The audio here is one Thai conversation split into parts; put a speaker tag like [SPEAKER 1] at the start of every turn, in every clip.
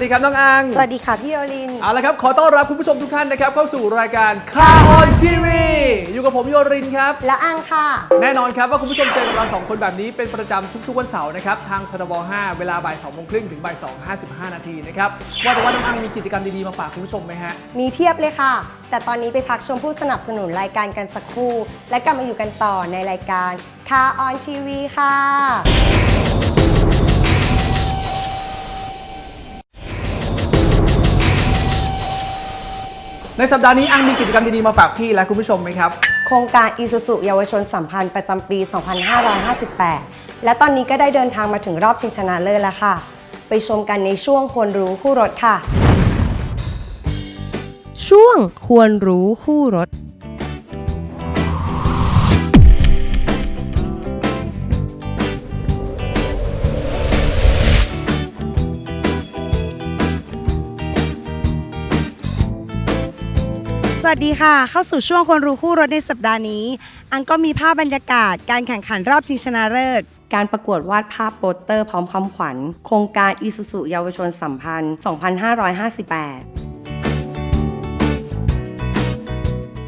[SPEAKER 1] วัสดีครับน้องอัง
[SPEAKER 2] สวัสดีค่ะพี่โอลิน
[SPEAKER 1] เอาละครับ ขอต้อนรับคุณผู้ชมทุกท่านนะครับเข้าสู่รายการคาออนทีวีอยู่กับผมโยรินครับ
[SPEAKER 2] และอังค่ะ
[SPEAKER 1] แน่นอนครับว่าคุณผู้ชมเจอกับเราสองคนแบบนี้เป็นประจำทุกๆวันเสาร์นะครับ ทางทบ5เวลาบ่าย2โมงครึ่งถึงบ่าย2 55 นาทีนะครับ ว่าแต่ว่าน้องอังมีกิจกรรมดีๆมาฝากคุณผู้ชมไหมฮะ
[SPEAKER 2] มีเพียบเลยค่ะ แต่ตอนนี้ไปพักชมผู้สนับสนุนรายการกันสักครู่ และกลับมาอยู่กันต่อในรายการคาออนทีวีค่ะ
[SPEAKER 1] ในสัปดาห์นี้อังมีกิจกรรมดี ๆ มาฝากพี่และคุณผู้ชมไหมครับ
[SPEAKER 2] โครงการอีสุสุเยาวชนสัมพันธ์ประจำปี 2558 และตอนนี้ก็ได้เดินทางมาถึงรอบชิงชนะเลิศแล้วค่ะ ไปชมกันในช่วงคนรู้คู่รถค่ะ ช่วงควรรู้คู่รถ
[SPEAKER 3] วัสดีค่ะ เข้าสู่ช่วงคนรู้คู่รถในสัปดาห์นี้ อังก็มีภาพบรรยากาศ การแข่งขันรอบชิงชนะเลิศ
[SPEAKER 2] การประกวดวาดภาพโปสเตอร์พร้อมคำขวัญ โครงการอีสุสุเยาวชนสัมพันธ์ 2558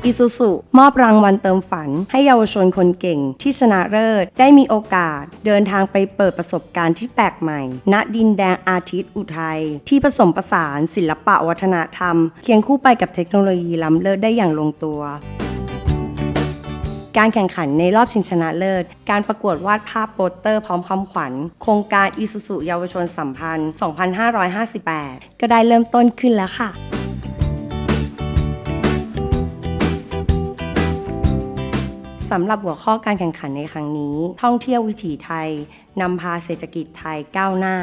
[SPEAKER 2] อีซูซุมอบรางวัลเติมฝัน ให้เยาวชนคนเก่งที่ชนะเลิศ ได้มีโอกาสเดินทางไปเปิดประสบการณ์ที่แปลกใหม่ ณดินแดงอาทิตย์อุทัย ที่ผสมผสานศิลปะวัฒนธรรม เคียงคู่ไปกับเทคโนโลยีล้ำเลิศได้อย่างลงตัวการแข่งขันในรอบชิงชนะเลิศ การประกวดวาดภาพโปสเตอร์พร้อมคำขวัญ โครงการอีสุสุเยาวชนสัมพันธ์ 2558 ก็ได้เริ่มต้นขึ้นแล้วค่ะ สำหรับหัวข้อการแข่งขันในครั้งนี้ ท่องเที่ยววิถีไทยนำพาเศรษฐกิจไทยก้าวหน้า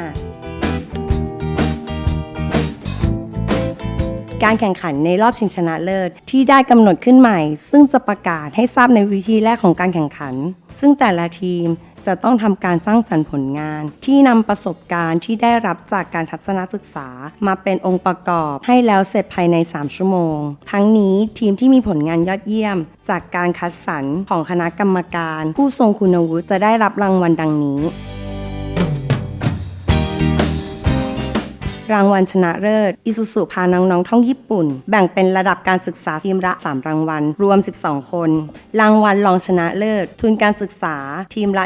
[SPEAKER 2] การแข่งขันในรอบชิงชนะเลิศที่ได้กำหนดขึ้นใหม่ ซึ่งจะประกาศให้ทราบในวิธีแรกของการแข่งขัน ซึ่งแต่ละทีม จะต้องทำการสร้างสรรค์ผลงาน ที่นำประสบการณ์ที่ได้รับจากการทัศนศึกษา มาเป็นองค์ประกอบให้แล้วเสร็จภายใน 3 ชั่วโมง ทั้งนี้ทีมที่มีผลงานยอดเยี่ยม จากการคัดสรรของคณะกรรมการ ผู้ทรงคุณวุฒิจะได้รับรางวัลดังนี้ รางวัลชนะเลิศอิสุสุพาน้องๆท่องญี่ปุ่น แบ่งเป็นระดับการศึกษาทีมละ 3 รางวัล รวม 12 คน รางวัลรองชนะเลิศ ทุนการศึกษาทีมละ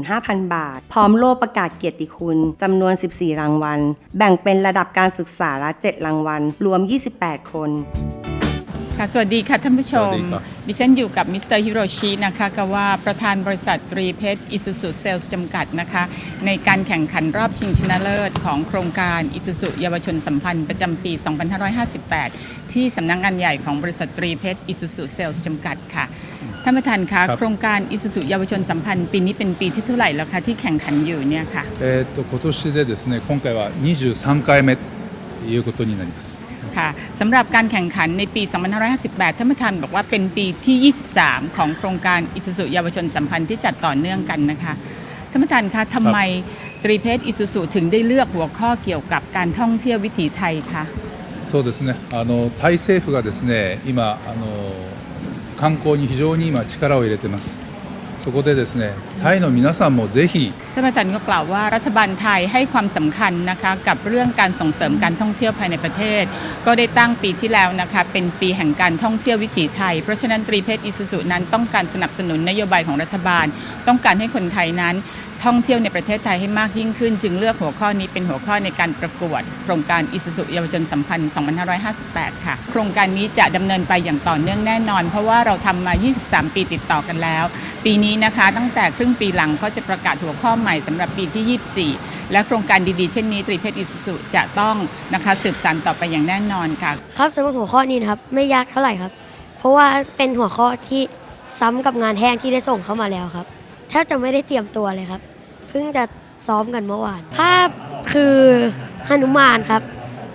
[SPEAKER 2] 15,000 บาท พร้อมโล่ประกาศเกียรติคุณจำนวน 14 รางวัล แบ่งเป็นระดับการศึกษาละ 7 รางวัล รวม 28 คน
[SPEAKER 4] ค่ะสวัสดีค่ะท่านผู้ชม
[SPEAKER 5] สวัสดีครับ
[SPEAKER 4] ดิฉันอยู่กับมิสเตอร์ฮิโรชินะคะก็ว่าประธานบริษัทตรีเพชรอิสุสุเซลส์จำกัดนะคะ ในการแข่งขันรอบชิงชนะเลิศของโครงการอิสุสุเยาวชนสัมพันธ์ประจำปี 2558 ที่สำนักงานใหญ่ของบริษัทตรีเพชรอิสุสุเซลส์จำกัดค่ะท่านประธานคะ
[SPEAKER 5] ครับ
[SPEAKER 4] โครงการอิสุสุเยาวชนสัมพันธ์ปีนี้เป็นปีที่เท่าไหร่แล้วคะที่แข่งขันอยู่เนี่ยค่ะ
[SPEAKER 5] えー、と今年でですね今回は23回目ということになります
[SPEAKER 4] ค่ะสำหรับการแข่งขันในปี 2558 ท่านประธานบอกว่าเป็นปีที่ 23 ของโครงการอิสุสุเยาวชนสัมพันธ์ที่จัดต่อเนื่องกันนะคะ ท่านประธานคะทำไมตรีเพชรอิสุสุถึงได้เลือกหัวข้อเกี่ยวกับการท่องเที่ยววิถีไทยคะ
[SPEAKER 5] そうですねあのタイ政府がですね今あの観光に非常に今力を入れてます そこでですねタイの皆さんもぜひ
[SPEAKER 4] ท่านประธานก็กล่าวว่ารัฐบาลไทยให้ความสำคัญนะคะกับเรื่องการส่งเสริมการท่องเที่ยวภายในประเทศ ก็ได้ตั้งปีที่แล้วนะคะเป็นปีแห่งการท่องเที่ยววิถีไทย เพราะฉะนั้นตรีเพชรอิสุสุนั้นต้องการสนับสนุนนโยบายของรัฐบาล ต้องการให้คนไทยนั้น ท่องเที่ยวในประเทศไทยให้มากยิ่งขึ้น จึงเลือกหัวข้อนี้เป็นหัวข้อในการประกวด โครงการอิสุสุเยาวชนสัมพันธ์ 2558 ค่ะ โครงการนี้จะดำเนินไปอย่างต่อเนื่องแน่นอน เพราะว่าเราทำมา 23 ปีติดต่อกันแล้ว ปีนี้นะคะตั้งแต่ครึ่งปีหลังก็จะประกาศหัวข้อใหม่สำหรับปีที่ 24 และโครงการดีๆเช่นนี้ตรีเพชรอิสุสุจะต้องนะคะสืบสานต่อไปอย่างแน่นอนค่ะ
[SPEAKER 6] ครับสำหรับหัวข้อนี้นะครับไม่ยากเท่าไหร่ครับ เพราะว่าเป็นหัวข้อที่ซ้ำกับงานแห้งที่ได้ส่งเข้ามาแล้วครับ แทบจะไม่ได้เตรียมตัวเลยครับ เพิ่งจะซ้อมกันเมื่อวาน ภาพคือหนุมานครับ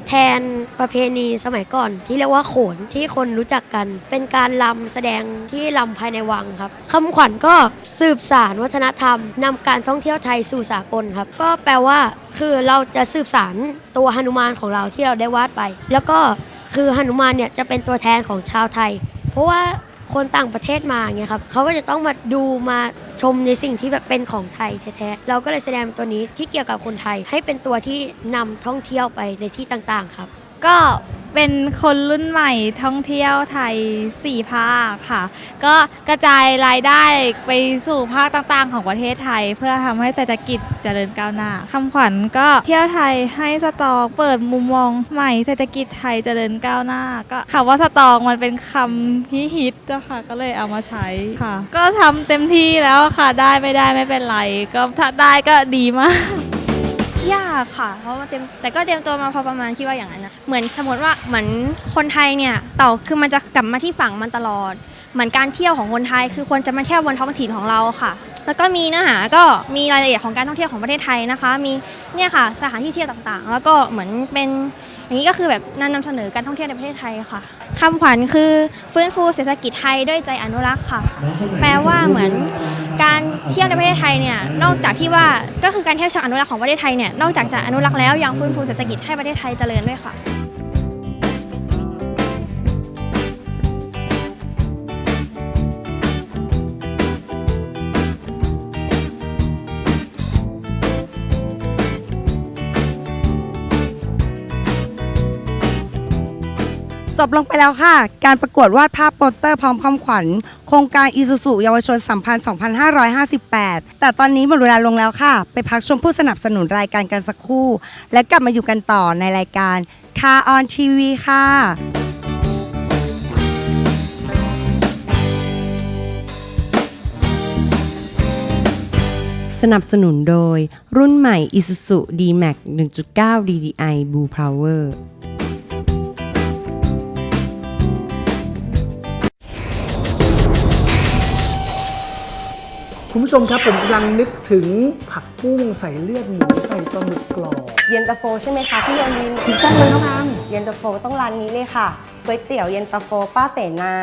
[SPEAKER 6] แทนประเพณีสมัยก่อน ที่เรียกว่าโขนที่คนรู้จักกัน เป็นการลำแสดงที่ลำภายในวังครับคำขวัญก็สืบสารวัฒนธรรมนำการท่องเที่ยวไทยสู่สากลครับ ก็แปลว่าคือเราจะสืบสารตัวหนุมานของเราที่เราได้วาดไป แล้วก็คือหนุมานเนี่ยจะเป็นตัวแทนของชาวไทย เพราะว่า คนต่างประเทศมาอย่างเงี้ยครับเขาก็จะต้องมาดูมาชมในสิ่งที่แบบเป็นของไทยแท้ๆเราก็เลยแสดงตัวนี้ที่เกี่ยวกับคนไทยให้เป็นตัวที่นำท่องเที่ยวไปในที่ต่างๆครับ
[SPEAKER 7] ก็ เป็นคนรุ่นใหม่ท่องเที่ยวไทย 4 ภาคค่ะ ก็กระจายรายได้ไปสู่ภาคต่างๆ ของประเทศไทย เพื่อทำให้เศรษฐกิจเจริญก้าวหน้าคำขวัญก็เที่ยวไทยให้สตองเปิดมุมมองใหม่เศรษฐกิจไทยเจริญก้าวหน้า ก็คำว่าสตองมันเป็นคำที่ฮิตนะคะก็เลยเอามาใช้ค่ะ ก็ทำเต็มที่แล้วค่ะได้ไม่ได้ไม่เป็นไร ก็ถ้าได้ก็ดีมาก
[SPEAKER 8] ยากค่ะ เพราะว่าเตรียมแต่ก็เตรียมตัวมาพอประมาณคิดว่าอย่างนั้นนะเหมือนสมมติว่าเหมือนคนไทยเนี่ยเต่าคือมันจะกลับมาที่ฝั่งมันตลอด เหมือนการเที่ยวของคนไทยคือควรจะมาเที่ยวบนท้องถิ่นของเราค่ะ แล้วก็มีเนื้อหาก็มีรายละเอียดของการท่องเที่ยวของประเทศไทยนะคะ มีเนี่ยค่ะสถานที่เที่ยวต่างๆ แล้วก็เหมือนเป็นอย่างนี้ก็คือแบบนำเสนอการท่องเที่ยวในประเทศไทยค่ะคำขวัญคือฟื้นฟูเศรษฐกิจไทยด้วยใจอนุรักษ์ค่ะ แปลว่าเหมือน การเที่ยวในประเทศไทยเนี่ยนอกจากที่ว่าก็คือการเที่ยวเชิงอนุรักษ์ของประเทศไทยเนี่ยนอกจากจะอนุรักษ์แล้วยังฟื้นฟูเศรษฐกิจให้ประเทศไทยเจริญด้วยค่ะ
[SPEAKER 3] จบลงไปแล้วค่ะ การประกวดวาดภาพโปสเตอร์พร้อมคำขวัญ โครงการอิ u สุเยาวชนสัมพันธ์ 2558 แต่ตอนนี้หมดเวลาลงแล้วค่ะ ไปพักชมผู้สนับสนุนรายการกันสักครู่ และกลับมาอยู่กันต่อในรายการคาออนทีวีค่ะ
[SPEAKER 2] สนับสนุนโดยรุ่นใหม่ Isuzu D-Max 1.9 DDI Blue Power
[SPEAKER 1] คุณผู้ชมครับผมกำลังนึกถึงผักบุ้งใส่เลือดหมูใส่ปลาหมึกกรอบ
[SPEAKER 2] เย็นตาโฟใช่ไหมคะพี่โยนิน
[SPEAKER 1] ถูกต้องเลยน้องอัง
[SPEAKER 2] เย็นตาโฟต้องร้านนี้เลยค่ะก๋วยเตี๋ยวเย็นตาโฟป้าเสนา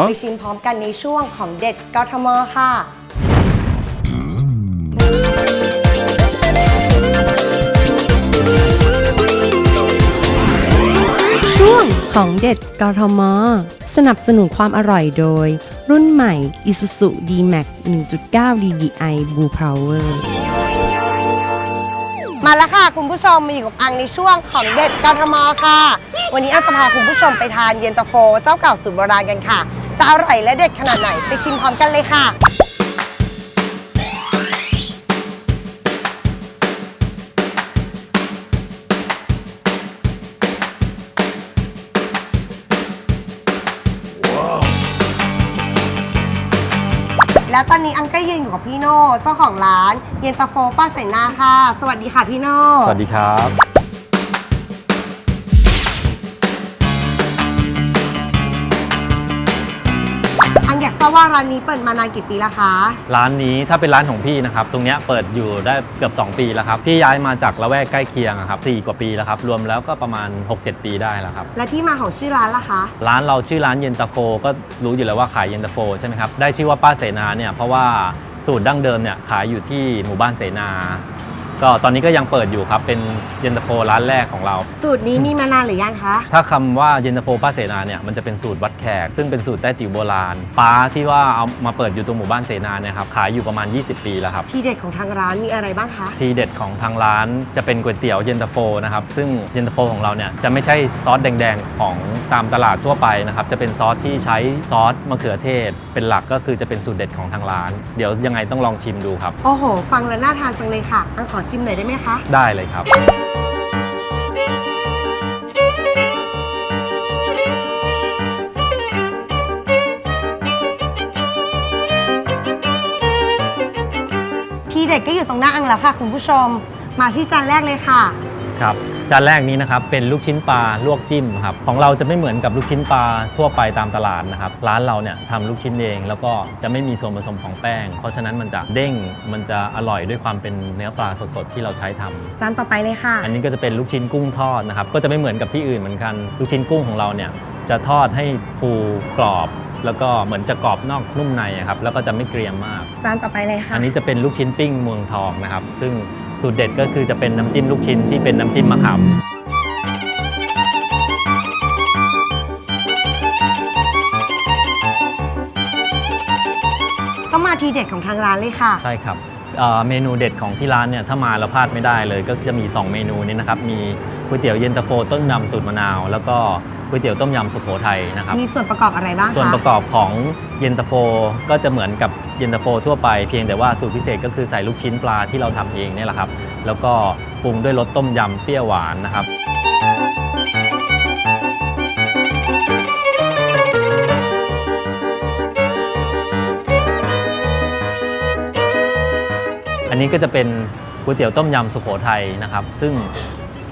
[SPEAKER 2] ไปชิมพร้อมกันในช่วงของเด็ดกทมค่ะ ช่วงของเด็ดกทม สนับสนุนความอร่อยโดย รุ่นใหม่ Isuzu D-Max 1.9 DDI Blue Power
[SPEAKER 3] มาแล้วค่ะ คุณผู้ชมมาอยู่กับอังในช่วงของเด็ดกทมค่ะ วันนี้อังจะพาคุณผู้ชมไปทานเย็นตาโฟ เจ้าเก่าสูตรโบราณกันค่ะ จะอร่อยและเด็ดขนาดไหนไปชิมพร้อมกันเลยค่ะ ตอนนี้อังก็ยืนอยู่กับพี่โน่เจ้าของร้านเย็นตาโฟป้าใส่นาค่ะ สวัสดีค่ะพี่โน่
[SPEAKER 9] สวัสดีครับ
[SPEAKER 3] ทราบว่าร้านนี้เปิดมานานกี่ปีแล้วคะ
[SPEAKER 9] ร้านนี้ถ้าเป็นร้านของพี่นะครับ ตรงเนี้ยเปิดอยู่ได้เกือบ 2 ปีแล้วครับ พี่ย้ายมาจากละแวกใกล้เคียงอะครับ4กว่าปีแล้วครับ รวมแล้วก็ประมาณ 6-7 ปีได้แล้วครับ
[SPEAKER 3] และที่มาของชื่อร้านล่ะคะ
[SPEAKER 9] ร้านเราชื่อร้านเย็นตาโฟก็รู้อยู่แล้วว่าขายเย็นตาโฟใช่ไหมครับ ได้ชื่อว่าป้าเสนาเนี่ยเพราะว่าสูตรดั้งเดิมเนี่ยขายอยู่ที่หมู่บ้านเสนา ก็ตอนนี้ก็ยังเปิดอยู่ครับ เป็นเย็นตาโฟร้านแรกของเรา
[SPEAKER 3] สูตรนี้มีมานานหรือยังคะ
[SPEAKER 9] ถ้าคำว่าเย็นตาโฟป้าเสนาเนี่ยมันจะเป็นสูตรวัดแขก ซึ่งเป็นสูตรแต้จิ๋วโบราณป้าที่ว่าเอามาเปิดอยู่ตรงหมู่บ้านเสนาเนี่ยครับขายอยู่ประมาณ 20 ปีแล้วครับ
[SPEAKER 3] ทีเด็ดของทางร้านมีอะไรบ้างคะ
[SPEAKER 9] ทีเด็ดของทางร้านจะเป็นก๋วยเตี๋ยวเย็นตาโฟนะครับซึ่งเย็นตาโฟของเราเนี่ยจะไม่ใช่ซอสแดงๆของตามตลาดทั่วไปนะครับจะเป็นซอสที่ใช้ซอสมะเขือเทศ เป็นหลักก็คือจะเป็นสูตรเด็ดของทางร้าน เดี๋ยวยังไงต้องลองชิมดูครับ
[SPEAKER 3] โอ้โห ฟังแล้วน่าทานจังเลยค่ะอังขอชิมหน่อยได้ไหมคะ
[SPEAKER 9] ได้เลยครับ
[SPEAKER 3] ทีเด็ดก็อยู่ตรงหน้าอังแล้วค่ะ คุณผู้ชม มาที่จานแรกเลยค่ะ
[SPEAKER 9] ครับ จานแรกนี้นะครับเป็นลูกชิ้นปลาลวกจิ้มครับของเราจะไม่เหมือนกับลูกชิ้นปลาทั่วไปตามตลาดนะครับร้านเราเนี่ยทำลูกชิ้นเอง แล้วก็จะไม่มีส่วนผสมของแป้ง เพราะฉะนั้นมันจะเด้งมันจะอร่อยด้วยความเป็นเนื้อปลาสดๆที่เราใช้ทำ
[SPEAKER 3] จานต่อไปเลยค่ะ
[SPEAKER 9] อันนี้ก็จะเป็นลูกชิ้นกุ้งทอดนะครับก็จะไม่เหมือนกับที่อื่นเหมือนกันลูกชิ้นกุ้งของเราเนี่ยจะทอดให้ฟูกรอบแล้วก็เหมือนจะกรอบนอกนุ่มในอะครับแล้วก็จะไม่เกรียมมาก
[SPEAKER 3] จานต่อไปเลยค่ะ
[SPEAKER 9] อันนี้จะเป็นลูกชิ้นปิ้งเมืองทองนะครับ ซึ่ง สูตรเด็ดก็คือจะเป็นน้ำจิ้มลูกชิ้นที่เป็นน้ำจิ้มมะขามก็มา
[SPEAKER 3] ที
[SPEAKER 2] เด็ดของทางร้านเลยค่ะ
[SPEAKER 9] ใช่ครับเมนูเด็ดของที่ร้านเนี่ยถ้ามาแล้วพลาดไม่ได้เลย ก็จะมี 2 เมนูนี้นะครับ มีก๋วยเตี๋ยวเย็นตาโฟต้นนำสูตรมะนาว แล้วก็ ก๋วยเตี๋ยวต้มยำสุโขทัยนะครับ
[SPEAKER 2] มีส่วนประกอบอะไรบ้างคะ
[SPEAKER 9] ส่วนประกอบของเย็นตาโฟก็จะเหมือนกับเย็นตาโฟทั่วไปเพียงแต่ว่าสูตรพิเศษก็คือใส่ลูกชิ้นปลาที่เราทำเองเนี่ยแหละครับ แล้วก็ปรุงด้วยรสต้มยำเปรี้ยวหวานนะครับ อันนี้ก็จะเป็นก๋วยเตี๋ยวต้มยำสุโขทัยนะครับ ซึ่ง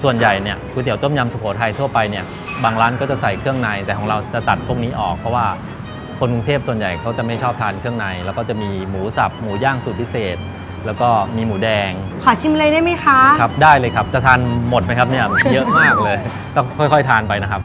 [SPEAKER 9] ส่วนใหญ่เนี่ยก๋วยเตี๋ยวต้มยำสุโขทัยทั่วไปเนี่ยบางร้านก็จะใส่เครื่องใน แต่ของเราจะตัดพวกนี้ออกเพราะว่าคนกรุงเทพส่วนใหญ่เขาจะไม่ชอบทานเครื่องใน แล้วก็จะมีหมูสับหมูย่างสูตรพิเศษ แล้วก็มีหมูแดง
[SPEAKER 2] ขอชิมเลยได้ไหมคะ
[SPEAKER 9] ครับได้เลยครับจะทานหมดไหมครับเนี่ยเยอะมากเลย ต้องค่อย ๆ ทานไปนะครับ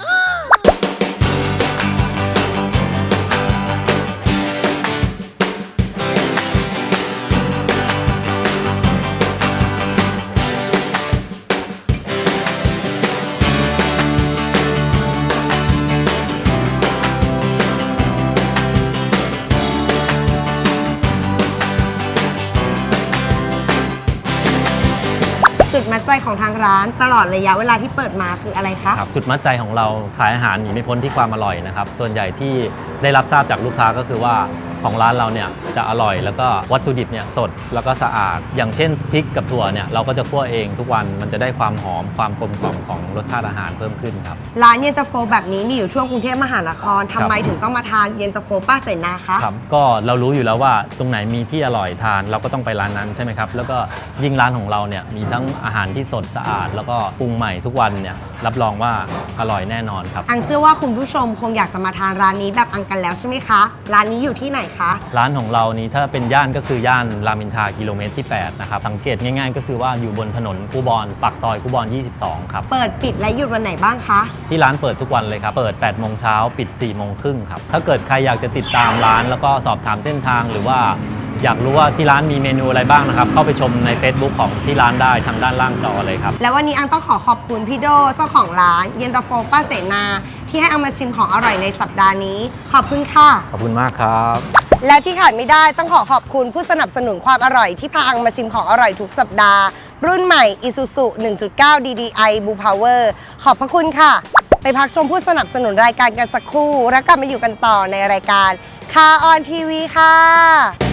[SPEAKER 2] ใจของทางร้านตลอดระยะเวลาที่เปิดมาคืออะไรคะ
[SPEAKER 9] ครับจุดมัดใจของเราขายอาหารหนีไม่พ้นที่ความอร่อยนะครับ ส่วนใหญ่ที่ได้รับทราบจากลูกค้าก็คือว่าของร้านเราเนี่ยจะอร่อยแล้วก็วัตถุดิบเนี่ยสดแล้วก็สะอาด อย่างเช่นพริกกับถั่วเนี่ยเราก็จะคั่วเองทุกวันมันจะได้ความหอมความกลมกล่อมของรสชาติอาหารเพิ่มขึ้นครับ
[SPEAKER 2] ร้านเย็นตาโฟแบบนี้มีอยู่ทั่วกรุงเทพมหานครทำไมถึงต้องมาทานเย็นตาโฟป้าเสนาคะ
[SPEAKER 9] ครับก็เรารู้อยู่แล้วว่าตรงไหนมีที่อร่อยทานเราก็ต้องไปร้านนั้นใช่ไหมครับ แล้วก็ยิ่งร้านของเราเนี่ยมีทั้งอาหารที่สดสะอาด แล้วก็ปรุงใหม่ทุกวันเนี่ยรับรองว่าอร่อยแน่นอนครับ
[SPEAKER 2] อังเชื่อว่าคุณผู้ชมคงอยากจะมาทานร้านนี้แบบอังกันแล้วใช่ไหมคะ ร้านนี้อยู่ที่ไหนคะ
[SPEAKER 9] ร้านของเรานี้ถ้าเป็นย่านก็คือย่านรามอินทรากิโลเมตรที่ 8 นะครับ สังเกตง่ายๆ ก็คือว่าอยู่บนถนนคูบอนปากซอยคูบอน 22 ครับ
[SPEAKER 2] เปิดปิดและหยุดวันไหนบ้างคะ
[SPEAKER 9] ที่ร้านเปิดทุกวันเลยครับ เปิด 8 โมงเช้าปิด 4 โมงครึ่งครับ ถ้าเกิดใครอยากจะติดตามร้าน แล้วก็สอบถามเส้นทางหรือว่าอยากรู้ว่าที่ร้านมีเมนูอะไรบ้างนะครับ เข้าไปชมใน Facebook ของที่ร้านได้ทางด้านล่างจอเลยครับ
[SPEAKER 2] แล้ววันนี้อังต้องขอขอบคุณพี่โดเจ้าของร้าน เย็นตาโฟป้าเสนา ที่ให้เอามาชิมของอร่อยในสัปดาห์นี้ ขอบคุณค่ะ
[SPEAKER 9] ขอบคุณมากครับ
[SPEAKER 2] และที่ขาดไม่ได้ต้องขอขอบคุณผู้สนับสนุนความอร่อยที่พาอังมาชิมของอร่อยทุกสัปดาห์ รุ่นใหม่ Isuzu 1.9 DDI Blue Power ขอบพระคุณค่ะ ไปพักชมผู้สนับสนุนรายการกันสักครู่ แล้วกลับมาอยู่กันต่อในรายการคาออนทีวีค่ะ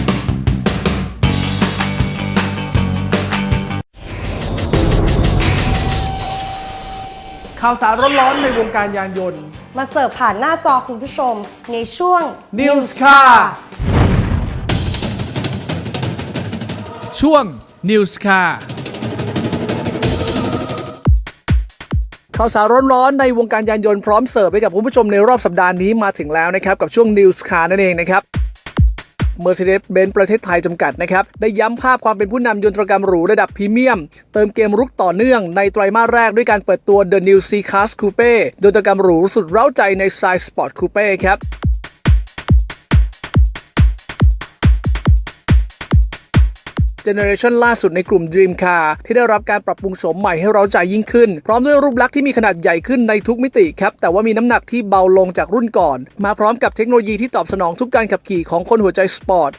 [SPEAKER 1] ข่าวสารร้อนๆในวงการยานยนต์
[SPEAKER 2] มาเสิร์ฟผ่านหน้าจอคุณผู้ชมในช่วง
[SPEAKER 1] News Car ช่วง News Car ข่าวสารร้อนๆในวงการยานยนต์พร้อมเสิร์ฟให้กับคุณผู้ชมในรอบสัปดาห์นี้มาถึงแล้วนะครับ กับช่วง News Car นั่นเองนะครับ Mercedes-Benz ประเทศไทยจำกัดนะครับได้ย้ำภาพความเป็นผู้นำยนตรกรรมหรูระดับพรีเมียม เติมเกมรุกต่อเนื่องในไตรมาสแรกด้วยการเปิดตัว The New C-Class Coupe ยนตรกรรมหรูสุดเร้าใจในสไตล์สปอร์ตคูเป้ครับ เจเนอเรชันล่าสุดในกลุ่ม Dream Car ที่ได้รับการปรับปรุงโฉมใหม่ให้เราใจยิ่งขึ้น พร้อมด้วยรูปลักษณ์ที่มีขนาดใหญ่ขึ้นในทุกมิติครับ แต่ว่ามีน้ำหนักที่เบาลงจากรุ่นก่อน มาพร้อมกับเทคโนโลยีที่ตอบสนองทุกการขับขี่ของคนหัวใจสปอร์ต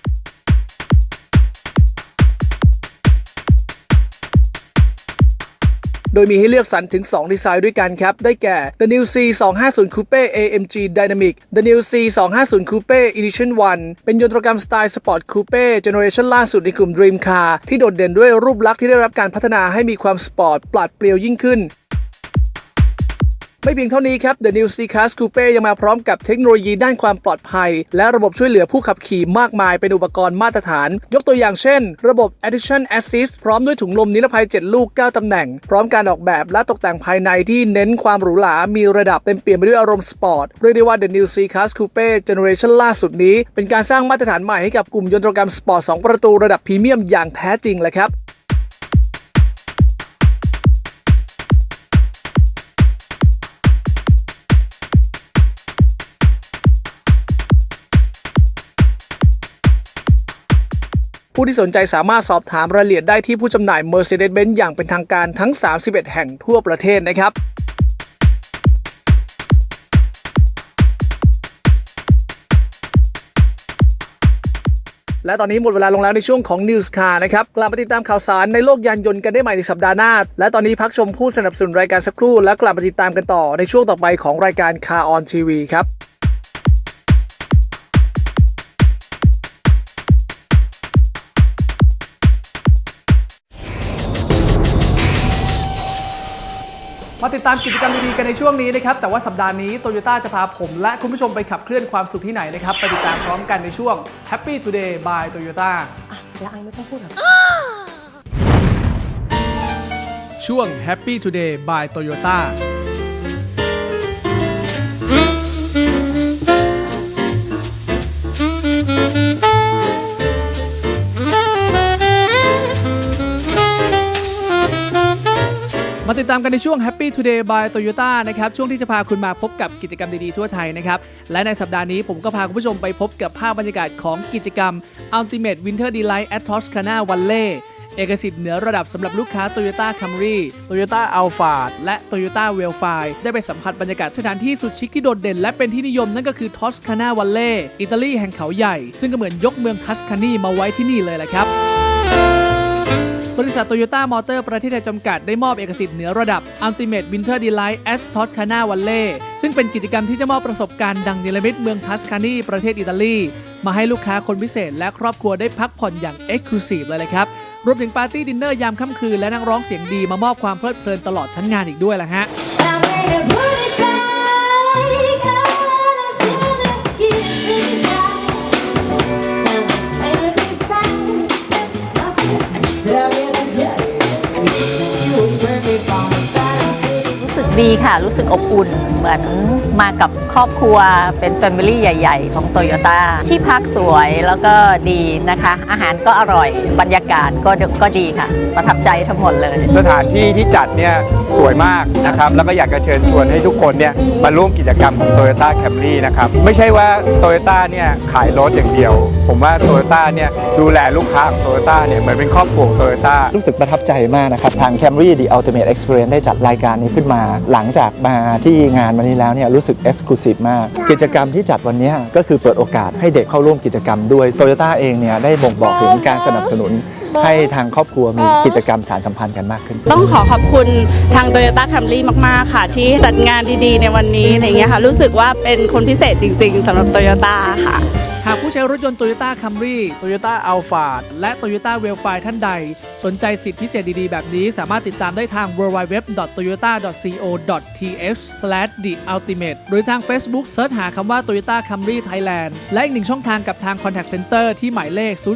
[SPEAKER 1] โดยมีให้เลือกสรรถึง 2 ดีไซน์ด้วยกันครับ ได้แก่ The New C 250 Coupe AMG Dynamic The New C 250 Coupe Edition 1 เป็นยนตรกรรมสไตล์สปอร์ตคูเป้เจเนอเรชันล่าสุดในกลุ่ม Dream Car ที่โดดเด่นด้วยรูปลักษณ์ที่ได้รับการพัฒนาให้มีความสปอร์ตปลัดเปลี่ยวยิ่งขึ้น ไม่เพียงเท่านี้ครับ The New C-Class Coupe ยังมาพร้อมกับเทคโนโลยีด้านความปลอดภัย และระบบช่วยเหลือผู้ขับขี่มากมายเป็นอุปกรณ์มาตรฐาน ยกตัวอย่างเช่น ระบบ Addition Assist พร้อมด้วยถุงลมนิรภัย 7 ลูก 9 ตำแหน่ง พร้อมการออกแบบและตกแต่งภายในที่เน้นความหรูหรา มีระดับเต็มเปี่ยมไปด้วยอารมณ์สปอร์ต เรียกได้ว่า The New C-Class Coupe Generation ล่าสุดนี้ เป็นการสร้างมาตรฐานใหม่ให้กับกลุ่มยนตรกรรมสปอร์ต 2 ประตูระดับพรีเมียมอย่างแท้จริงเลยครับ ผู้ที่สนใจสามารถสอบถามรายละเอียดได้ที่ผู้จำหน่าย Mercedes-Benz อย่างเป็นทางการทั้ง 31 แห่งทั่วประเทศนะครับและตอนนี้หมดเวลาลงแล้วในช่วงของ News Car นะครับกลับมาติดตามข่าวสารในโลกยานยนต์กันได้ใหม่ในสัปดาห์หน้า และตอนนี้พักชมผู้สนับสนุนรายการสักครู่ แล้วกลับมาติดตามกันต่อในช่วงต่อไปของรายการ Car on TV ครับ มาติดตามกิจกรรมดีๆกันในช่วงนี้นะครับ แต่ว่าสัปดาห์นี้โตโยต้าจะพาผม และคุณผู้ชมไปขับเคลื่อนความสุขที่ไหนนะครับ ไปติดตามพร้อมกันในช่วง Happy Today by Toyota
[SPEAKER 3] แล้วอังไม่ต้องพูดหรอ
[SPEAKER 1] ช่วง Happy Today by Toyota มาติดตามกันในช่วง Happy Today by Toyota นะครับ ช่วงที่จะพาคุณมาพบกับกิจกรรมดีๆทั่วไทยนะครับ และในสัปดาห์นี้ผมก็พาคุณผู้ชมไปพบกับภาพบรรยากาศของกิจกรรม Ultimate Winter Delight at Toscana Valley เอกสิทธิ์เหนือระดับสำหรับลูกค้า Toyota Camry Toyota Alphard และ Toyota w e l f i ได้ไปสัมผัสบรรยากาศสถานที่สุดชิคที่โดดเด่น และเป็นที่นิยมนั่นก็คือ Toscana Valley อิตาลีแห่งเขาใหญ่ ซึ่งก็เหมือนยกเมืองทัสคานีมาไว้ที่นี่เลยแหละครับ บริษัทโตโยต้ามอเตอร์ประเทศไทยจำกัดได้มอบเอกสิทธิ์เหนือระดับ Ultimate Winter Delight at Toscana v a l l e ซึ่งเป็นกิจกรรมที่จะมอบประสบการณ์ดังเนรมิตเมืองทัสคานีประเทศอิตาลี มาให้ลูกค้าคนพิเศษและครอบครัวได้พักผ่อนอย่าง Exclusive เลยเลยครับ รวมถึงปาร์ตี้ดินเนอร์ยามค่ำคืนและนักร้องเสียงดีมามอบความเพลิดเพลินตลอดชั้นงานอีกด้วยละฮะ
[SPEAKER 10] ดีค่ะ รู้สึกอบอุ่นเหมือนมากับ ครอบครัวเป็นแฟมิลี่ใหญ่ ๆ ของโตโยต้าที่พักสวยแล้วก็ดีนะคะ อาหารก็อร่อยบรรยากาศก็ก็ดีค่ะ ประทับใจทั้งหมดเลย
[SPEAKER 11] สถานที่ที่จัดเนี่ยสวยมากนะครับ แล้วก็อยากจะเชิญชวนให้ทุกคนเนี่ยมาร่วมกิจกรรมของ Toyota Camry นะครับ ไม่ใช่ว่า Toyota เนี่ยขายรถอย่างเดียว ผมว่า Toyota เนี่ยดูแลลูกค้าของ Toyota เนี่ยเหมือนเป็นครอบครัวของ Toyota
[SPEAKER 12] รู้สึกประทับใจมากนะครับ ทาง Camry The Ultimate Experience ได้จัดรายการนี้ขึ้นมา หลังจากมาที่งานวันนี้แล้วเนี่ยรู้สึก Exclusive มาก กิจกรรมที่จัดวันนี้ก็คือเปิดโอกาสให้เด็กเข้าร่วมกิจกรรมด้วย Toyota เองเนี่ยได้บ่งบอกถึงการสนับสนุนให้ทางครอบครัวมีกิจกรรมสารสัมพันธ์กันมากขึ้น
[SPEAKER 13] ต้องขอขอบคุณทาง Toyota Camry มาก ๆ ค่ะ ที่จัดงานดี ๆ ในวันนี้อะไรเงี้ยค่ะ รู้สึกว่าเป็นคนพิเศษจริง ๆสำหรับ Toyota ค่ะ
[SPEAKER 1] หากผู้ใช้รถยนต์ Toyota Camry Toyota Alphard และ Toyota w e l f i ท่านใด สนใจสิทธิพิเศษดี ๆ แบบนี้ สามารถติดตามได้ทาง www.toyota.co.th/theultimate หรือทาง Facebook เสิร์ชหาคำว่า Toyota Camry Thailand และอีกหนึ่งช่องทางกับทาง Contact Center ที่หมายเลข 02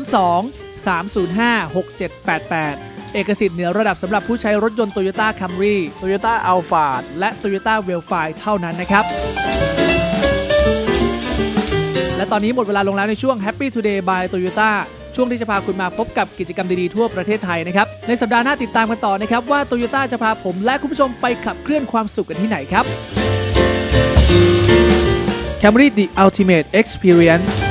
[SPEAKER 1] 305 6788เอกสิทธิ์เหนือระดับสำหรับผู้ใช้รถยนต์ Toyota Camry Toyota Alphard และ Toyota w e l f i เท่านั้นนะครับ และตอนนี้หมดเวลาลงแล้วในช่วง Happy Today by Toyota ช่วงที่จะพาคุณมาพบกับกิจกรรมดีๆทั่วประเทศไทยนะครับ ในสัปดาห์หน้าติดตามกันต่อนะครับ ว่า Toyota จะพาผมและคุณผู้ชมไปขับเคลื่อนความสุขกันที่ไหนครับ Camry The Ultimate Experience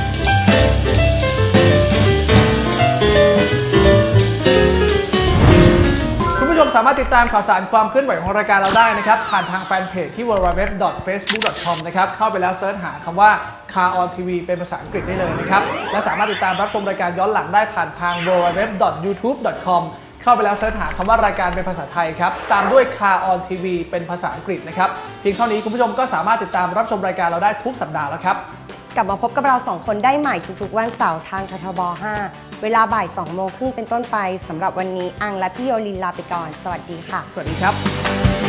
[SPEAKER 1] สามารถติดตามข่าวสารความเคลื่อนไหวของรายการเราได้นะครับ ผ่านทางแฟนเพจที่ www.facebook.com นะครับ เข้าไปแล้วเซิร์ชหาคำว่า Car on TV เป็นภาษาอังกฤษได้เลยนะครับ และสามารถติดตามรับชมรายการย้อนหลังได้ผ่านทาง www.youtube.com เข้าไปแล้วเสิร์ชหาคำว่ารายการเป็นภาษาไทยครับ ตามด้วย Car on TV เป็นภาษาอังกฤษนะครับ เพียงเท่านี้คุณผู้ชมก็สามารถติดตามรับชมรายการเราได้ทุกสัปดาห์แล้วครับ
[SPEAKER 2] กลับมาพบกับเราสองคนได้ใหม่ทุกๆวันเสาร์ทางททบ 5 เวลาบ่าย2โมงครึ่งเป็นต้นไปสำหรับวันนี้อังและพี่โยลินลาไปก่อน สวัสดีค่ะ
[SPEAKER 1] สวัสดีครับ